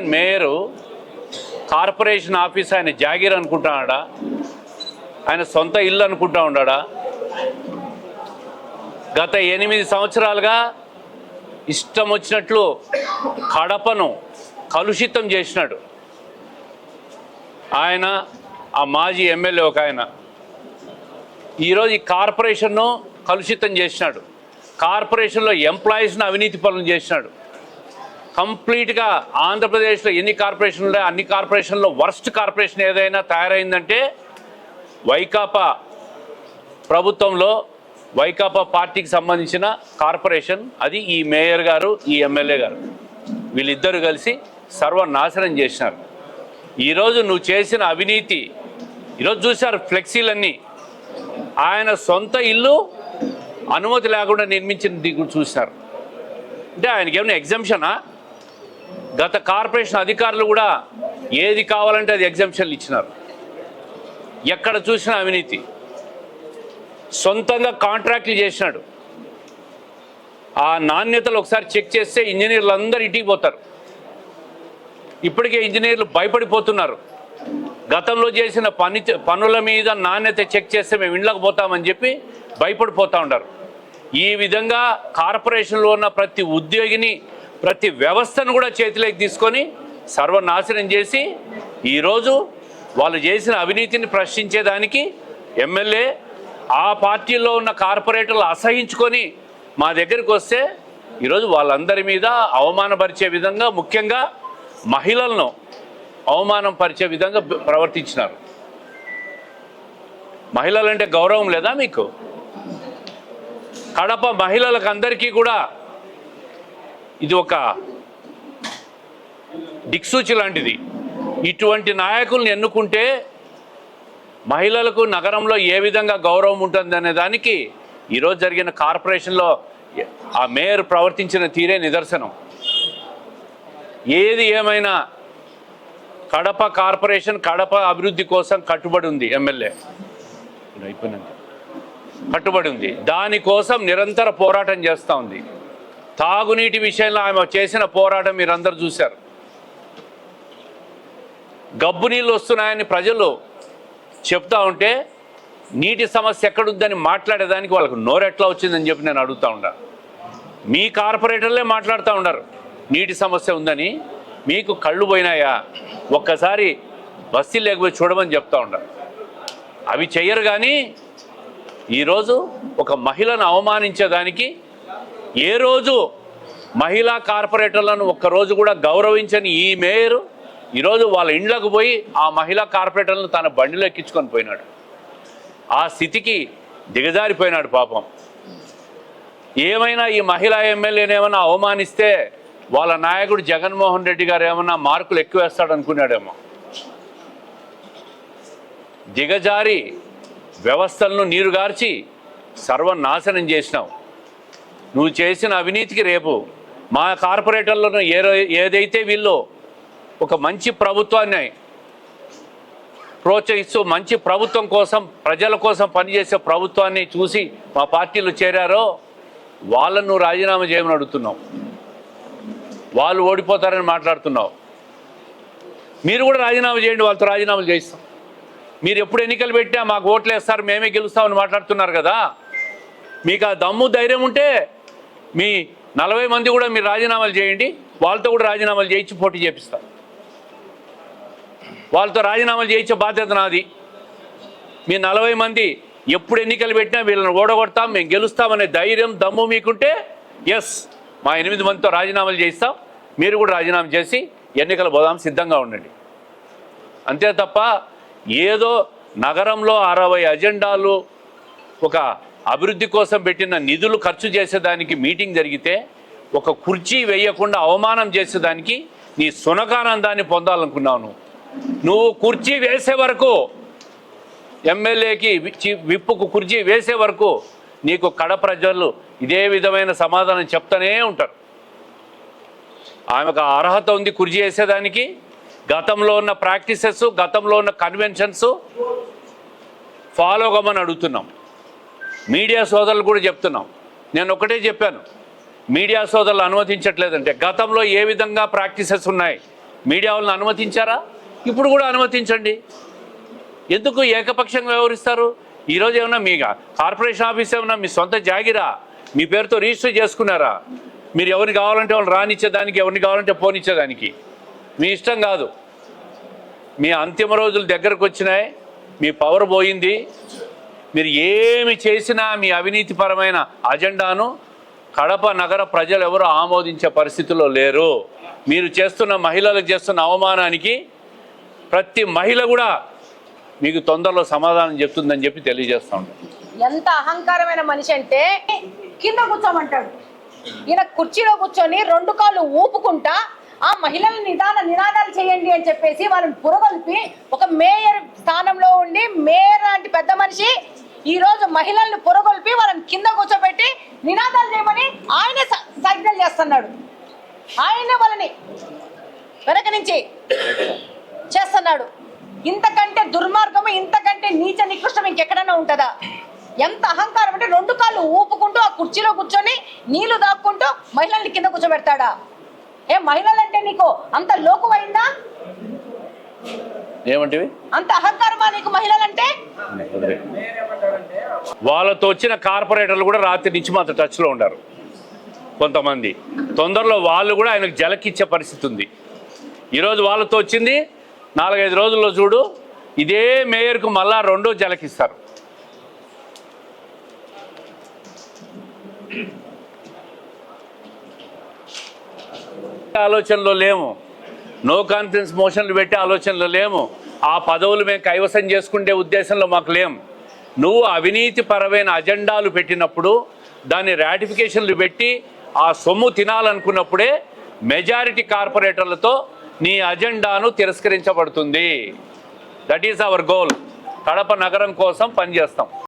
Mayor corporation office ఆయన జాగీర్ అనుకుంటున్నాడా ఆయన సొంత ఇల్లు అనుకుంటా ఉన్నాడా? గత ఎనిమిది సంవత్సరాలుగా ఇష్టం వచ్చినట్లు కడపను కలుషితం చేసినాడు. ఆయన ఆ మాజీ ఎమ్మెల్యే ఒక ఆయన. ఈరోజు ఈ కార్పొరేషన్ను కలుషితం చేసినాడు. కార్పొరేషన్లో ఎంప్లాయీస్ను అవినీతి పనులు చేసినాడు. కంప్లీట్గా ఆంధ్రప్రదేశ్లో ఎన్ని కార్పొరేషన్లు ఉన్నాయో అన్ని కార్పొరేషన్లో వర్స్ట్ కార్పొరేషన్ ఏదైనా తయారైందంటే వైకాపా ప్రభుత్వంలో వైకాపా పార్టీకి సంబంధించిన కార్పొరేషన్ అది ఈ మేయర్ గారు ఈ ఎమ్మెల్యే గారు. వీళ్ళిద్దరూ కలిసి సర్వనాశనం చేసినారు. ఈరోజు నువ్వు చేసిన అవినీతి ఈరోజు చూశారు ఫ్లెక్సీలన్నీ. ఆయన సొంత ఇల్లు అనుమతి లేకుండా నిర్మించిన దిగు చూశారు. అంటే ఆయనకి ఏమైనా ఎగ్జంప్షనా గత కార్పొరేషన్ అధికారులు కూడా ఏది కావాలంటే అది ఎగ్జంప్షన్లు ఇచ్చినారు. ఎక్కడ చూసినా అవినీతి. సొంతంగా కాంట్రాక్ట్లు చేసినాడు. ఆ నాణ్యతలు ఒకసారి చెక్ చేస్తే ఇంజనీర్లు అందరూ ఇటీకి పోతారు. ఇప్పటికే ఇంజనీర్లు భయపడిపోతున్నారు. గతంలో చేసిన పని పనుల మీద నాణ్యత చెక్ చేస్తే మేము ఇండ్లకు పోతామని చెప్పి భయపడిపోతూ ఉంటారు ఈ విధంగా కార్పొరేషన్లో ఉన్న ప్రతి ఉద్యోగిని ప్రతి వ్యవస్థను కూడా చేతిలోకి తీసుకొని సర్వనాశనం చేసి ఈరోజు వాళ్ళు చేసిన అవినీతిని ప్రశ్నించేదానికి ఎమ్మెల్యే ఆ పార్టీలో ఉన్న కార్పొరేటర్లు అసహించుకొని మా దగ్గరికి వస్తే ఈరోజు వాళ్ళందరి మీద అవమానపరిచే విధంగా ముఖ్యంగా మహిళలను అవమానం పరిచే విధంగా ప్రవర్తించినారు. మహిళలంటే గౌరవం లేదా మీకు? కడప మహిళలకు అందరికీ కూడా ఇది ఒక దిక్సూచి లాంటిది. ఇటువంటి నాయకుల్ని ఎన్నుకుంటే మహిళలకు నగరంలో ఏ విధంగా గౌరవం ఉంటుంది అనే దానికి ఈరోజు జరిగిన కార్పొరేషన్లో ఆ మేయర్ ప్రవర్తించిన తీరే నిదర్శనం. ఏది ఏమైనా కడప కార్పొరేషన్ కడప అభివృద్ధి కోసం కట్టుబడి ఉంది ఎమ్మెల్యే. అయిపోయినండి కట్టుబడి ఉంది. దానికోసం నిరంతర పోరాటం చేస్తూ ఉంది. తాగునీటి విషయంలో ఆమె చేసిన పోరాటం మీరందరూ చూశారు. గబ్బు నీళ్ళు వస్తున్నాయని ప్రజలు చెప్తా ఉంటే నీటి సమస్య ఎక్కడుందని మాట్లాడేదానికి వాళ్ళకు నోరెట్లా వచ్చిందని చెప్పి నేను అడుగుతూ ఉండా. మీ కార్పొరేటర్లే మాట్లాడుతూ ఉండరు నీటి సమస్య ఉందని. మీకు కళ్ళు పోయినాయా? ఒక్కసారి బస్తీ లేకపోయి చూడమని చెప్తా ఉండరు అవి చెయ్యరు కానీ ఈరోజు ఒక మహిళను అవమానించేదానికి ఏ రోజు మహిళా కార్పొరేటర్లను ఒక్కరోజు కూడా గౌరవించని ఈ మేయరు ఈరోజు వాళ్ళ ఇండ్లకు పోయి ఆ మహిళా కార్పొరేటర్లను తన బండిలో ఎక్కించుకొని పోయినాడు. ఆ స్థితికి దిగజారిపోయినాడు పాపం. ఏమైనా ఈ మహిళా ఎమ్మెల్యేని ఏమైనా అవమానిస్తే వాళ్ళ నాయకుడు జగన్మోహన్ రెడ్డి గారు ఏమన్నా మార్కులు ఎక్కువ వేస్తాడు అనుకున్నాడేమో. దిగజారి వ్యవస్థలను నీరుగార్చి సర్వనాశనం చేసినావు నువ్వు చేసిన అవినీతికి రేపు మా కార్పొరేటర్లను ఏ ఏదైతే వీళ్ళు ఒక మంచి ప్రభుత్వాన్ని ప్రోత్సహిస్తూ మంచి ప్రభుత్వం కోసం ప్రజల కోసం పనిచేసే ప్రభుత్వాన్ని చూసి మా పార్టీలో చేరారో వాళ్ళను నువ్వు రాజీనామా చేయమని అడుగుతున్నావు. వాళ్ళు ఓడిపోతారని మాట్లాడుతున్నావు. మీరు కూడా రాజీనామా చేయండి వాళ్ళతో రాజీనామాలు చేయిస్తాం. మీరు ఎప్పుడు ఎన్నికలు పెట్టినా మాకు ఓట్లు వేస్తారు మేమే గెలుస్తామని మాట్లాడుతున్నారు కదా. మీకు ఆ దమ్ము ధైర్యం ఉంటే మీ నలభై మంది కూడా మీరు రాజీనామాలు చేయండి వాళ్ళతో కూడా రాజీనామాలు చేయించి పోటీ చేపిస్తా. వాళ్ళతో రాజీనామాలు చేయించే బాధ్యత నాది. మీ నలభై మంది ఎప్పుడు ఎన్నికలు పెట్టినా వీళ్ళని ఓడగొడతాం మేము గెలుస్తామనే ధైర్యం దమ్ము మీకుంటే ఎస్ మా ఎనిమిది మందితో రాజీనామాలు చేయిస్తాం. మీరు కూడా రాజీనామా చేసి ఎన్నికలు పోదాం సిద్ధంగా ఉండండి. అంతే తప్ప ఏదో నగరంలో అరవై అజెండాలు ఒక అభివృద్ధి కోసం పెట్టిన నిధులు ఖర్చు చేసేదానికి మీటింగ్ జరిగితే ఒక కుర్చీ వేయకుండా అవమానం చేసేదానికి నీ సునకానందాన్ని పొందాలనుకున్నావు నువ్వు కుర్చీ వేసే వరకు ఎమ్మెల్యేకి విప్పుకు కుర్చీ వేసే వరకు నీకు కడ ప్రజలు ఇదే విధమైన సమాధానం చెప్తానే ఉంటారు. ఆమెకు అర్హత ఉంది కుర్చీ వేసేదానికి. గతంలో ఉన్న ప్రాక్టీసెస్ గతంలో ఉన్న కన్వెన్షన్స్ ఫాలో కమ్మని అడుగుతున్నాం. మీడియా సోదరులు కూడా చెప్తున్నాం. నేను ఒకటే చెప్పాను. మీడియా సోదరులు అనుమతించట్లేదంటే గతంలో ఏ విధంగా ప్రాక్టీసెస్ ఉన్నాయి? మీడియా వాళ్ళని అనుమతించారా? ఇప్పుడు కూడా అనుమతించండి. ఎందుకు ఏకపక్షంగా వ్యవహరిస్తారు? ఈరోజు ఏమన్నా మీ కార్పొరేషన్ ఆఫీస్ ఏమన్నా మీ సొంత జాగిరా? మీ పేరుతో రిజిస్టర్ చేసుకున్నారా? మీరు ఎవరిని కావాలంటే వాళ్ళు రానిచ్చేదానికి ఎవరిని కావాలంటే పోనిచ్చేదానికి. మీ ఇష్టం కాదు. మీ అంతిమ రోజులు దగ్గరకు వచ్చినాయి. మీ పవర్ పోయింది. మీరు ఏమి చేసినా మీ అవినీతిపరమైన అజెండాను కడప నగర ప్రజలు ఎవరు ఆమోదించే పరిస్థితిలో లేరు. మీరు చేస్తున్న మహిళలకు చేస్తున్న అవమానానికి ప్రతి మహిళ కూడా మీకు తొందరలో సమాధానం చెప్తుందని చెప్పి తెలియజేస్తా ఎంత అహంకారమైన మనిషి అంటే కింద కూర్చోమంటాడు. ఈయన కుర్చీలో కూర్చొని రెండు కాళ్ళు ఊపుకుంటా ఆ మహిళల నిదాన నినాదాలు చేయండి అని చెప్పేసి వాళ్ళని పురగొల్పి ఒక మేయర్ స్థానంలో ఉండి మేయర్ లాంటి పెద్ద మనిషి ఈ రోజు మహిళల్ని పొరగొల్పి వాళ్ళని కింద కూర్చోబెట్టి నినాదాలు చేయమని ఆయన సైగ్నల్ చేస్తున్నాడు. ఆయన వాళ్ళని వెనక నుంచి చేస్తున్నాడు. ఇంతకంటే దుర్మార్గము ఇంతకంటే నీచ నికృష్టం ఇంకెక్కడైనా ఉంటుందా? ఎంత అహంకారం అంటే రెండు కాళ్ళు ఊపుకుంటూ ఆ కుర్చీలో కూర్చొని నీళ్ళు దాక్కుంటూ మహిళల్ని కింద కూర్చోబెడతాడా? ఏ మహిళలంటే నీకు అంత లోకువైందా? ఏమంటివి? అంత అహంకారమా నీకు మహిళలంటే? వాళ్ళతో వచ్చిన కార్పొరేటర్లు కూడా రాత్రి నుంచి మాతో టచ్లో ఉన్నారు కొంతమంది. తొందరలో వాళ్ళు కూడా ఆయనకు జలకిచ్చే పరిస్థితి ఉంది. ఈరోజు వాళ్ళతో వచ్చింది నాలుగైదు రోజుల్లో చూడు ఇదే మేయర్కు మళ్ళా రెండో జలకిస్తారు. ఆలోచనలో లేము. నో కాన్ఫిడెన్స్ మోషన్లు పెట్టే ఆలోచనలు లేము. ఆ పదవులు మేము కైవసం చేసుకుంటే ఉద్దేశంలో మాకు లేము నువ్వు అవినీతి పరమైన అజెండాలు పెట్టినప్పుడు దాని రాటిఫికేషన్లు పెట్టి ఆ సొమ్ము తినాలనుకున్నప్పుడే మెజారిటీ కార్పొరేటర్లతో నీ అజెండాను తిరస్కరించబడుతుంది. That is our goal Kadapa నగరం కోసం పనిచేస్తాం.